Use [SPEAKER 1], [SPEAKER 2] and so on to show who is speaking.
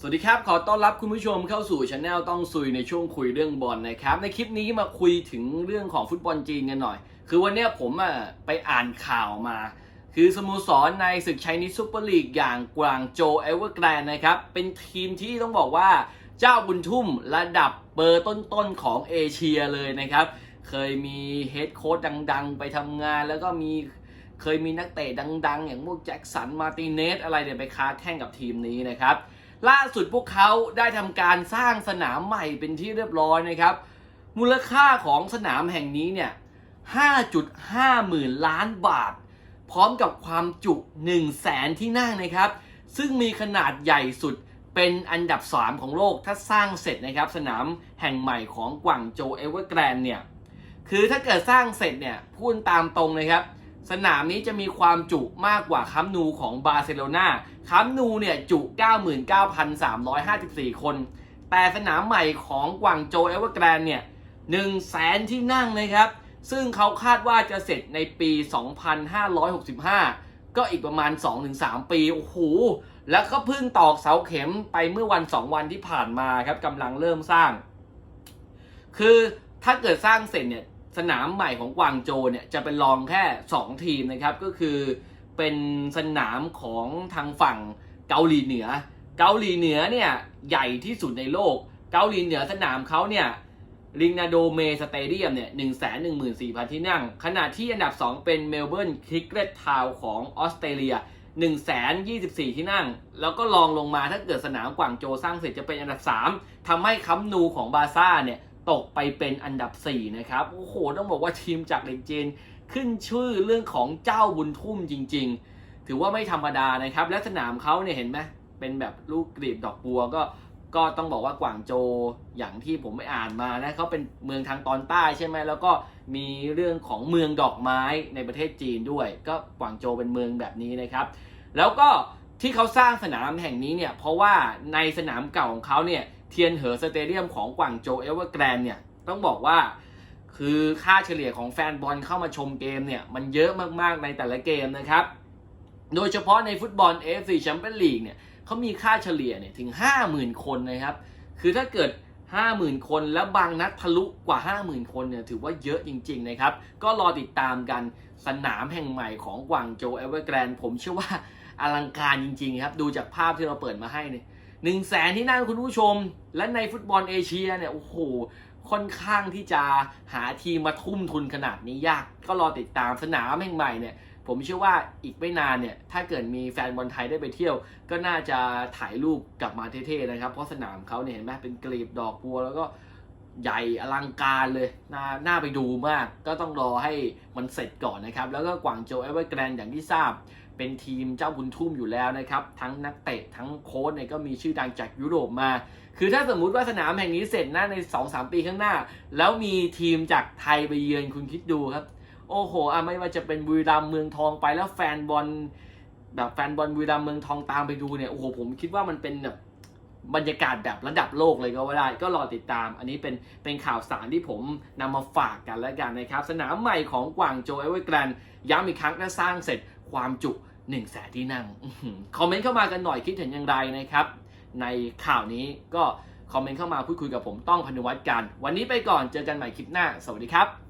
[SPEAKER 1] สวัสดีครับ ขอต้อนรับคุณผู้ชมเข้าสู่ช anel ต้องซุยในช่วงคุยเรื่องบอลนะครับ ในคลิปนี้มาคุยถึงเรื่องของฟุตบอลจีนกันหน่อย คือวันนี้ผมอะไปอ่านข่าวมา คือสโมสรในศึกชัยนิซูเปอร์ลีกอย่างกวางโจเอเวอร์แกรนนะครับ เป็นทีมที่ต้องบอกว่าเจ้าบุญทุ่มระดับเบอร์ต้นๆของเอเชียเลยนะครับ เคยมีเฮดโค้ชดังๆ ไปทำงานแล้วก็มีเคยมีนักเตะดัง ๆ อย่างพวกแจ็คสันมาร์ติเนสอะไรเนี่ยไปค้าแข่งกับทีมนี้นะครับ ล่าสุดพวกเขาได้ทำการสร้างสนามใหม่เป็นที่เรียบร้อยนะครับ มูลค่าของสนามแห่งนี้เนี่ย 5.5 หมื่นล้านบาท พร้อมกับความจุ 1 0 0 0 0แสนที่นั่งนะครับ ซึ่งมีขนาดใหญ่สุดเป็นอันดับ 3 ของโลกถ้าสร้างเสร็จนะครับ สนามแห่งใหม่ของกวางโจเอเวอร์แกรนเนี่ย คือถ้าเกิดสร้างเสร็จเนี่ยพูดตามตรงเลยครับ สนามนี้จะมีความจุมากกว่าคัมนูของบาร์เซโลนาคัมนูเนี่ยจุ 99,354 คน แต่สนามใหม่ของกวางโจเอเวอร์แกรนเนี่ย1 0 0 0 0แสนที่นั่งนะครับ ซึ่งเขาคาดว่าจะเสร็จในปี 2565 ก็อีกประมาณ 2-3 ปี โอ้โห แล้วก็เพิ่งตอกเสาเข็มไปเมื่อวัน 2 วันที่ผ่านมาครับกำลังเริ่มสร้าง คือถ้าเกิดสร้างเสร็จเนี่ย สนามใหม่ของกวางโจเนี่ยจะเป็นรองแค่ 2 ทีมนะครับ ก็คือเป็นสนามของทางฝั่งเกาหลีเหนือ เกาหลีเหนือเนี่ยใหญ่ที่สุดในโลก เกาหลีเหนือสนามเขาเนี่ยลิงนาโดเมสเตเดียมเนี่ยหนึ่งแสนหนึ่งหมื่นสี่พันที่นั่ง ขณะที่อันดับ 2 เป็นเมลเบิร์นคริกเกตทาวของออสเตรเลีย1นึ่งแสนยี่สิบสี่ที่นั่ง แล้วก็ลองลงมาถ้าเกิดสนามกวางโจสร้างเสร็จจะเป็นอันดับ 3ทำให้คัมนูของบาซ่าเนี่ย ตกไปเป็นอันดับ 4 นะครับ โอ้โห ต้องบอกว่าทีมจากเลกเจนขึ้นชื่อเรื่องของเจ้าบุญทุ่มจริง ๆ ถือว่าไม่ธรรมดานะครับ และสนามเขาเนี่ยเห็นไหมเป็นแบบลูกกรีบดอกบัวก็ก็ต้องบอกว่ากวางโจอย่างที่ผมไปอ่านมานะเขาเป็นเมืองทางตอนใต้ใช่ไหมแล้วก็มีเรื่องของเมืองดอกไม้ในประเทศจีนด้วย ก็กวางโจเป็นเมืองแบบนี้นะครับ แล้วก็ที่เขาสร้างสนามแห่งนี้เนี่ยเพราะว่าในสนามเก่าของเขาเนี่ย ทียนเหอสเตเดียมของกวางโจเอเวอร์แกรนเนี่ยต้องบอกว่าคือค่าเฉลี่ยของแฟนบอลเข้ามาชมเกมเนี่ยมันเยอะมากๆในแต่ละเกมนะครับ โดยเฉพาะในฟุตบอล AFC Champions League เนี่ยเขามีค่าเฉลี่ยเนี่ยถึง 50,000 คนนะครับ คือถ้าเกิด 50,000 คนแล้วบางนัดทะลุกว่า 50,000 คนเนี่ยถือว่าเยอะจริงๆนะครับ ก็รอติดตามกันสนามแห่งใหม่ของกวางโจเอเวอร์แกรนผมเชื่อว่าอลังการจริงๆครับ ดูจากภาพที่เราเปิดมาให้เนี่ย หนึ่งแสนที่นั่งคุณผู้ชม และในฟุตบอลเอเชียเนี่ยโอ้โหค่อนข้างที่จะหาทีมมาทุ่มทุนขนาดนี้ยาก ก็รอติดตามสนามแห่งใหม่เนี่ยผมเชื่อว่าอีกไม่นานเนี่ย ถ้าเกิดมีแฟนบอลไทยได้ไปเที่ยว ก็น่าจะถ่ายรูปกลับมาเท่ๆนะครับ เพราะสนามเขาเนี่ยเห็นไหมเป็นกลีบดอกบัวแล้วก็ ใหญ่อลังการเลยน่าน่าไปดูมาก ก็ต้องรอให้มันเสร็จก่อนนะครับ แล้วก็กวางโจวเอเวอร์แกรนอย่างที่ทราบ เป็นทีมเจ้าบุญทุ่มอยู่แล้วนะครับ ทั้งนักเตะทั้งโค้ชเนี่ยก็มีชื่อดังจากยุโรปมา คือถ้าสมมุติว่าสนามแห่งนี้เสร็จนะใน 2-3 ปีข้างหน้า แล้วมีทีมจากไทยไปเยือนคุณคิดดูครับ โอ้โหอะไม่ว่าจะเป็นบุรีรัมย์เมืองทองไปแล้วแฟนบอลแบบแฟนบอลบุรีรัมย์เมืองทองตามไปดูเนี่ยโอ้โหผมคิดว่ามันเป็นแบบ บรรยากาศแบบระดับโลกเลยก็ว่าได้ ก็รอติดตาม อันนี้เป็นเป็นข่าวสารที่ผมนำมาฝากกันแล้วกันนะครับ สนามใหม่ของกวางโจเอเวอร์แกรนย้ำอีกครั้งถ้าสร้างเสร็จความจุ1นึ่งแสนที่นั่งคอมเมนต์เข้ามากันหน่อยคิดเห็นอย่างไรนะครับ ในข่าวนี้ก็คอมเมนต์เข้ามาพูดคุยกับผมต้องพนุวัฒน์กัน วันนี้ไปก่อนเจอกันใหม่คลิปหน้า สวัสดีครับ